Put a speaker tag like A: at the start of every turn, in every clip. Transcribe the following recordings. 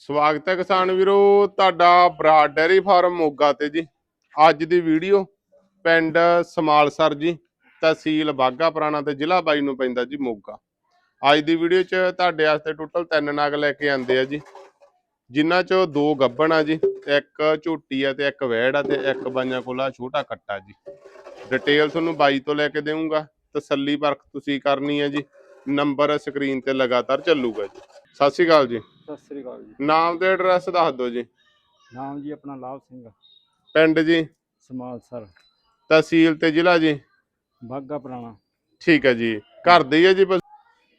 A: ਸਵਾਗਤ ਹੈ ਕਿਸਾਨ ਵੀਰੋ, ਤੁਹਾਡਾ ਬਰਾਡ ਡੈਰੀ ਫਾਰਮ ਮੋਗਾ ਤੇ ਜੀ। ਅੱਜ ਦੀ ਵੀਡੀਓ ਪਿੰਡ ਸਮਾਲਸਰ ਜੀ, ਤਹਿਸੀਲ ਬਾਗਾ ਪੁਰਾਣਾ ਤੇ ਜ਼ਿਲ੍ਹਾ ਬਾਈ ਨੂੰ ਪੈਂਦਾ ਜੀ ਮੋਗਾ। ਅੱਜ ਦੀ ਵੀਡੀਓ 'ਚ ਤੁਹਾਡੇ ਵਾਸਤੇ ਟੋਟਲ ਤਿੰਨ ਨਾਗ ਲੈ ਕੇ ਆਂਦੇ ਆ ਜੀ। ਜਿਨ੍ਹਾਂ 'ਚੋਂ ਦੋ ਗੱਬਣ ਆ ਜੀ, ਇੱਕ ਝੋਟੀ ਆ ਤੇ ਇੱਕ ਵੈੜ ਆ ਤੇ ਇੱਕ ਬਾਈਆਂ ਕੋਲ ਛੋਟਾ ਕੱਟਾ ਜੀ। ਡਿਟੇਲ ਤੁਹਾਨੂੰ ਬਾਈ ਤੋਂ ਲੈ ਕੇ ਦੇਵਾਂਗਾ ਤਸੱਲੀ ਪਰਖ ਤੁਸੀਂ ਕਰਨੀ ਹੈ ਜੀ। ਨੰਬਰ ਸਕਰੀਨ ਤੇ ਲਗਾਤਾਰ ਚੱਲੂਗਾ ਜੀ। ਸਤਿ ਸ਼੍ਰੀ ਅਕਾਲ ਜੀ।
B: ਸਤਿ ਸ੍ਰੀ ਅਕਾਲ ਜੀ।
A: ਨਾਮ ਤੇ ਐਡਰੈਸ ਦੱਸ ਦਿਓ ਜੀ।
B: ਨਾਮ ਜੀ ਆਪਣਾ ਲਾਭ ਸਿੰਘ
A: ਪਿੰਡ ਜੀ।
B: Small sir.
A: ਤਹਿਸੀਲ ਤੇ ਜ਼ਿਲ੍ਹਾ ਜੀ।
B: ਬਾਗਾ ਪੁਰਾਣਾ।
A: ਠੀਕ ਹੈ ਜੀ। ਘਰ ਦੇ ਹੀ ਹੈ ਜੀ ਬਸ?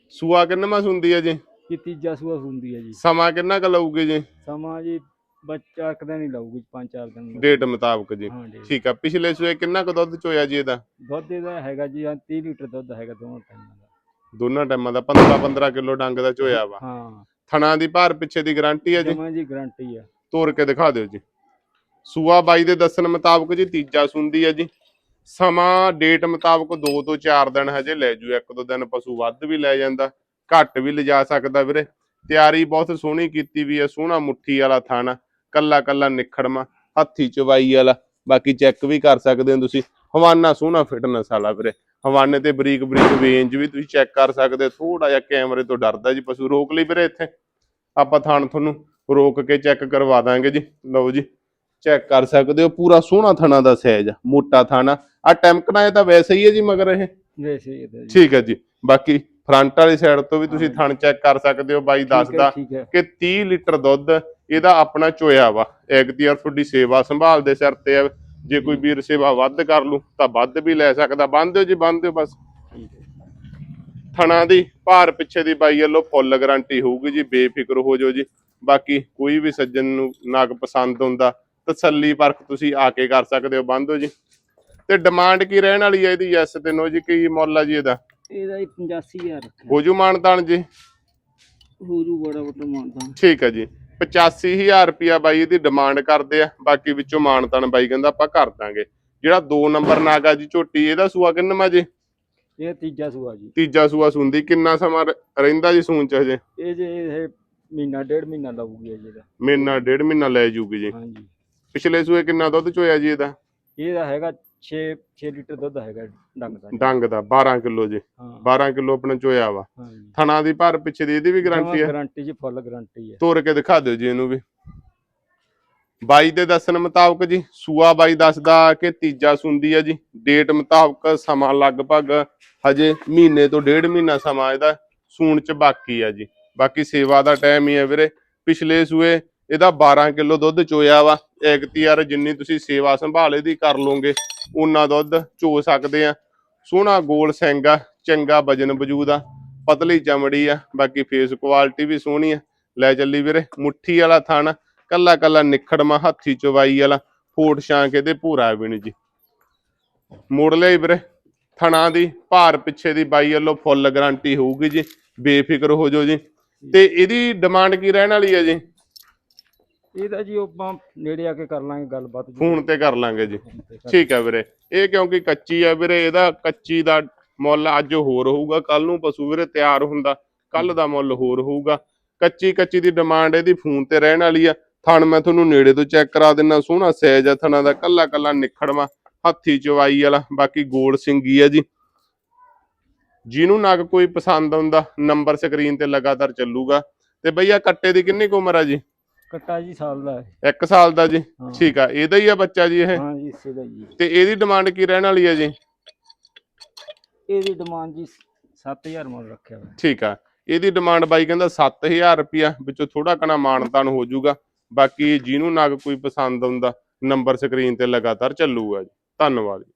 A: ਸੂਆ ਕਿੰਨਾ ਮਾਸ ਹੁੰਦੀ ਹੈ ਜੀ?
B: ਇਹ ਤੀਜਾ ਸੂਆ ਹੁੰਦੀ ਹੈ ਜੀ।
A: ਸਮਾਂ ਕਿੰਨਾ ਕੁ ਲਊਗੀ ਜੀ?
B: ਸਮਾਂ ਜੀ ਬੱਚਾ ਇੱਕ ਦਿਨ ਹੀ ਲਾਊਗੀ ਪੰਜ ਚਾਰ ਦਿਨ ਲਾਊਗੀ।
A: ਡੇਟ ਮੁਤਾਬਕ ਜੀ।
B: ਹਾਂ ਜੀ
A: ਠੀਕ ਆ ਪਿਛਲੇ ਸੂਏ ਕਿੰਨਾ ਕੁ ਦੁੱਧ ਚੋਇਆ ਜੀ ਇਹਦਾ?
B: ਦੁੱਧ ਇਹਦਾ ਹੈਗਾ ਜੀ ਹਾਂ 30 ਲੀਟਰ ਦੁੱਧ ਹੈਗਾ ਦੋਵਾਂ ਟਾਈਮਾਂ ਦਾ।
A: ਦੋਨਾਂ ਟਾਈਮਾਂ ਦਾ 15 15 ਕਿਲੋ ਡੰਗ ਦਾ ਚੋਇਆ ਵਾ।
B: ਹਾਂ।
A: ਥਣਾ ਦੀ ਭਾਰ ਪਿੱਛੇ ਦੀ ਗਾਰੰਟੀ ਹੈ ਜੀ?
B: ਜਮਾਂ ਜੀ ਗਾਰੰਟੀ ਆ
A: ਤੋੜ ਕੇ ਦਿਖਾ ਦਿਓ ਜੀ। ਸੂਆ ਬਾਈ ਦੇ ਦੱਸਣ ਮੁਤਾਬਕ ਜੀ ਤੀਜਾ ਸੁੰਦੀ ਹੈ ਜੀ। ਸਮਾਂ ਡੇਟ ਮੁਤਾਬਕ 2 ਤੋਂ 4 ਦਿਨ ਹਜੇ ਲੈ ਜੂ ਇੱਕ ਦੋ ਦਿਨ ਪਸ਼ੂ ਵੱਧ ਵੀ ਲੈ ਜਾਂਦਾ ਘੱਟ ਵੀ ਲਿਜਾ ਸਕਦਾ ਵੀਰੇ। ਤਿਆਰੀ ਬਹੁਤ ਸੋਹਣੀ ਕੀਤੀ ਵੀ ਹੈ ਸੋਹਣਾ ਮੁੱਠੀ ਵਾਲਾ ਥਾਣਾ ਕੱਲਾ ਕੱਲਾ ਨਿਖੜਮਾ ਹੱਥੀ ਚਵਾਈ ਵਾਲਾ ਬਾਕੀ ਚੈੱਕ ਵੀ ਕਰ ਸਕਦੇ ਹੋ ਤੁਸੀਂ। ਹਵਾਨਾ ਸੋਹਣਾ ਫਿਟਨੈਸ ਵਾਲਾ ਵੀਰੇ। ਹਵਾਨੇ ਤੇ ਬਰੀਕ ਬਰੀਕ ਵੇਂਜ ਵੀ ਤੁਸੀਂ ਚੈੱਕ ਕਰ ਸਕਦੇ ਥੋੜਾ ਜਿਹਾ ਕੈਮਰੇ ਤੋਂ ਡਰਦਾ ਜੀ ਪਸ਼ੂ। ਰੋਕ ਲਈ ਵੀਰੇ ਇੱਥੇ। ਆਪਾਂ ਥਾਣ ਤੁਹਾਨੂੰ ਰੋਕ ਕੇ ਚੈੱਕ ਕਰਵਾ ਦਾਂਗੇ ਜੀ। ਲਓ ਜੀ ਚੈੱਕ ਕਰ ਸਕਦੇ ਹੋ। ਪੂਰਾ ਸੋਹਣਾ ਥਣਾ ਦਾ ਸਾਈਜ਼ ਮੋਟਾ ਥਾਣਾ। ਆ ਟੈਂਕਣਾ ਇਹ ਤਾਂ ਵੈਸੇ ਹੀ ਹੈ ਜੀ ਮਗਰ ਇਹ।
B: ਵੈਸੇ ਹੀ
A: ਠੀਕ ਹੈ ਜੀ। ਬਾਕੀ ਫਰੰਟ ਵਾਲੀ ਸਾਈਡ ਤੋਂ ਵੀ ਤੁਸੀਂ। ਥਣ ਚੈੱਕ ਕਰ ਸਕਦੇ ਹੋ। ਬਾਈ ਦੱਸਦਾ ਕਿ 30 ਲੀਟਰ ਦੁੱਧ ਇਹਦਾ ਆਪਣਾ ਚੋਇਆ ਵਾ। ਐਗਤੀਆਰ ਤੁਹਾਡੀ ਸੇਵਾ ਸੰਭਾਲ ਦੇ ਸਿਰ ਤੇ ਆ। ਜੇ ਕੋਈ ਵੀਰ ਸੇਵਾ ਵੱਧ ਕਰ ਲੂ ਤਾਂ ਵੱਧ ਵੀ ਲੈ ਸਕਦਾ ਬੰਦ ਦਿਓ ਜੀ ਬੰਦ ਦਿਓ ਬਸ। ਥਣਾ ਦੀ ਭਾਰ ਪਿੱਛੇ ਦੀ ਬਾਈ ਵੱਲੋਂ ਫੁੱਲ ਗਾਰੰਟੀ ਹੋਊਗੀ ਜੀ ਬੇਫਿਕਰ ਹੋ ਜਾਓ ਜੀ। ਬਾਕੀ ਕੋਈ ਵੀ ਸੱਜਣ ਨੂੰ ਨਗ ਪਸੰਦ ਹੁੰਦਾ ਤਸੱਲੀ ਪਰਖ ਤੁਸੀਂ ਆ ਕੇ ਕਰ ਸਕਦੇ ਹੋ ਬੰਦੋ ਜੀ। ਤੇ ਡਿਮਾਂਡ ਕੀ ਰਹਿਣ ਵਾਲੀ ਹੈ ਇਹਦੀ ਯੈਸ ਤੇ ਨੋ ਜੀ ਕੀ ਮੁੱਲ ਆ ਜੀ ਇਹਦਾ?
B: ਇਹਦਾ ਹੀ 85000 ਰੱਖਿਆ।
A: ਹੋ ਜੂ ਮਾਨਤਾਨ ਜੀ?
B: ਹੋ ਜੂ ਬੜਾ ਬੜਾ ਮਾਨਦਾ
A: ਠੀਕ ਹੈ ਜੀ। 85000 ਰੁਪਿਆ ਬਾਈ ਇਹਦੀ ਡਿਮਾਂਡ ਕਰਦੇ ਆ ਬਾਕੀ ਵਿੱਚੋਂ ਮਾਨਤਾਨ ਬਾਈ ਕਹਿੰਦਾ ਆਪਾਂ ਕਰ ਦਾਂਗੇ। ਜਿਹੜਾ 2 ਨੰਬਰ ਨਾਗਾ ਜੀ ਝੋਟੀ ਇਹਦਾ ਸੂਆ ਕਿੰਨਵਾ ਜੀ?
B: ਇਹ ਤੀਜਾ ਸੂਆ ਜੀ।
A: ਤੀਜਾ ਸੂਆ ਸੁੰਦੀ ਕਿੰਨਾ ਸਮਾਂ ਰ- ਰਹਿੰਦਾ ਜੀ ਸੂਣ ਚ ਹਜੇ?
B: ਇਹ ਜੇ ਇਹ ਮਹੀਨਾ ਡੇਢ ਮਹੀਨਾ ਲਾਊਗੀ ਇਹ ਜਿਹੜਾ।
A: ਮਹੀਨਾ ਡੇਢ ਮਹੀਨਾ ਲੈ ਜੂਗੀ ਜੀ।
B: ਹਾਂਜੀ।
A: ਪਿਛਲੇ ਸੂਏ ਕਿੰਨਾ ਦੁੱਧ ਚੋਇਆ ਜੀ ਇਹਦਾ?
B: ਇਹਦਾ ਹੈਗਾ 6 6 ਲੀਟਰ ਦੁੱਧ ਹੈਗਾ ਡੰਗ ਦਾ।
A: ਡੰਗ ਦਾ 12 ਕਿਲੋ ਜੀ।
B: ਹਾਂ।
A: 12 ਕਿਲੋ ਆਪਣਾ ਚੋਇਆ ਵਾ। ਥਣਾ ਦੀ ਭਾਰ ਪਿੱਛੇ ਦੀ ਇਹਦੀ ਵੀ ਗਾਰੰਟੀ ਹੈ
B: ਗਾਰੰਟੀ ਜੀ ਫੁੱਲ ਗਾਰੰਟੀ ਹੈ
A: ਤੋੜ ਕੇ ਦਿਖਾ ਦਿਓ ਜੀ ਇਹਨੂੰ ਵੀ। ਬਾਈ ਦੇ ਦੱਸਣ ਮੁਤਾਬਕ ਜੀ ਸੂਆ ਬਾਈ ਦੱਸਦਾ ਕਿ ਤੀਜਾ ਸੁੰਦੀ ਹੈ ਜੀ। ਡੇਟ ਮੁਤਾਬਕ ਸਮਾਂ ਲਗਭਗ ਹਜੇ ਮਹੀਨੇ ਤੋਂ ਡੇਢ ਮਹੀਨਾ ਸਮਾਂ ਇਹਦਾ ਸੂਣ ਚ ਬਾਕੀ ਆ ਜੀ। ਬਾਕੀ ਸੇਵਾ ਦਾ ਟਾਈਮ ਹੀ ਹੈ ਵੀਰੇ। ਪਿਛਲੇ ਸੂਏ ਇਹਦਾ 12 ਕਿਲੋ ਦੁੱਧ ਚੋਇਆ ਵਾ। ਐਗਤੀਆਰ ਜਿੰਨੀ ਤੁਸੀਂ ਸੇਵਾ ਸੰਭਾਲ ਇਹਦੀ ਕਰ ਲੋਗੇ ਉਨਾ ਦੁੱਧ ਚੋ ਸਕਦੇ ਆ। ਸੋਹਣਾ ਗੋਲ ਸਿੰਘ ਆ, ਚੰਗਾ ਵਜਨ ਵਜੂਦ ਆ, ਪਤਲੀ ਚਮੜੀ ਆ, ਬਾਕੀ ਫੇਸ ਕੁਆਲਿਟੀ ਵੀ ਸੋਹਣੀ ਆ। ਲੈ ਚੱਲੀ ਵੀਰੇ, ਮੁੱਠੀ ਵਾਲਾ ਥਣ, ਕੱਲਾ ਕੱਲਾ ਨਿਖੜਮਾ ਹੱਥੀ ਚਵਾਈ ਵਾਲਾ, ਫੋਟ ਛਾਂਕ ਇਹਦੇ ਭੂਰਾ ਵੀ ਨੀ ਜੀ। ਮੋੜ ਲਈ ਵੀਰੇ, ਥਣਾ ਦੀ ਭਾਰ ਪਿੱਛੇ ਦੀ ਬਾਈ ਵੱਲੋਂ ਫੁੱਲ ਗਾਰੰਟੀ ਹੋਊਗੀ ਜੀ, ਬੇਫਿਕਰ ਹੋ ਜਾਓ ਜੀ। ਤੇ ਇਹਦੀ ਡਿਮਾਂਡ ਕੀ ਰਹਿਣ ਵਾਲੀ ਹੈ ਜੀ?
B: ਇਹਦਾ ਜੀ ਆਪਾਂ ਨੇੜੇ ਆ ਕੇ ਕਰ ਲਾਂਗੇ ਗੱਲਬਾਤ ਜੀ।
A: ਫੋਨ ਤੇ ਕਰ ਲਾਂਗੇ ਜੀ।
B: ਤੇ
A: ਠੀਕ ਹੈ ਵੀਰੇ। ਇਹ ਕਿਉਂਕਿ ਕੱਚੀ ਆ ਵੀਰੇ ਇਹਦਾ ਕੱਚੀ ਦਾ ਮੁੱਲ ਅੱਜ ਹੋਰ ਹੋਊਗਾ। ਕੱਲ ਨੂੰ ਪਸ਼ੂ ਵੀਰੇ ਤਿਆਰ ਹੁੰਦਾ ਕੱਲ ਦਾ ਮੁੱਲ ਹੋਰ ਹੋਊਗਾ। ਕੱਚੀ ਕੱਚੀ ਦੀ ਡਿਮਾਂਡ ਇਹਦੀ ਫੋਨ ਤੇ ਰਹਿਣ ਵਾਲੀ ਆ। ਥਣ ਮੈਂ ਤੁਹਾਨੂੰ ਨੇੜੇ ਤੋਂ ਚੈੱਕ ਕਰਾ ਦਿੰਨਾ ਸੋਹਣਾ ਸਾਈਜ਼ ਆ ਥਣਾ ਦਾ ਕੱਲਾ ਕੱਲਾ ਨਿਖੜਵਾ ਹੱਥੀ ਚਵਾਈ ਵਾਲਾ ਬਾਕੀ ਗੋਲ ਸਿੰਗੀ ਆ ਜੀ। ਜਿਹਨੂੰ ਨਗ ਕੋਈ ਪਸੰਦ ਆਉਂਦਾ ਨੰਬਰ ਸਕਰੀਨ ਤੇ ਲਗਾਤਾਰ ਚੱਲੂਗਾ। ਤੇ ਬਈਆ ਕੱਟੇ ਦੀ ਕਿੰਨੀ ਕੁ ਉਮਰ ਆ ਜੀ?
B: ਕੱਟਾ ਜੀ ਸਾਲ ਦਾ ਹੈ
A: 1 ਸਾਲ ਦਾ ਜੀ?
B: ਹਾਂ।
A: ਠੀਕ ਆ। ਇਹਦਾ ਹੀ ਆ ਬੱਚਾ ਜੀ ਇਹ?
B: ਹਾਂ ਜੀ ਇਸੇ ਦਾ ਜੀ।
A: ਤੇ ਇਹਦੀ ਡਿਮਾਂਡ ਕੀ ਰਹਿਣ ਵਾਲੀ ਆ ਜੀ?
B: ਇਹਦੀ ਡਿਮਾਂਡ ਜੀ 7000 ਮੁੱਲ ਰੱਖਿਆ ਹੋਇਆ।
A: ਠੀਕ ਆ। ਇਹਦੀ ਡਿਮਾਂਡ ਬਾਈ ਕਹਿੰਦਾ 7000 ਰੁਪਿਆ ਵਿੱਚੋਂ ਥੋੜਾ ਕਣਾ ਮਾਨਤਾਨ ਹੋ ਜਾਊਗਾ। ਬਾਕੀ ਜਿਹਨੂੰ ਨਗ ਕੋਈ ਪਸੰਦ ਆਉਂਦਾ ਨੰਬਰ ਸਕਰੀਨ ਤੇ ਲਗਾਤਾਰ ਚੱਲੂਗਾ ਜੀ। ਧੰਨਵਾਦ ਜੀ।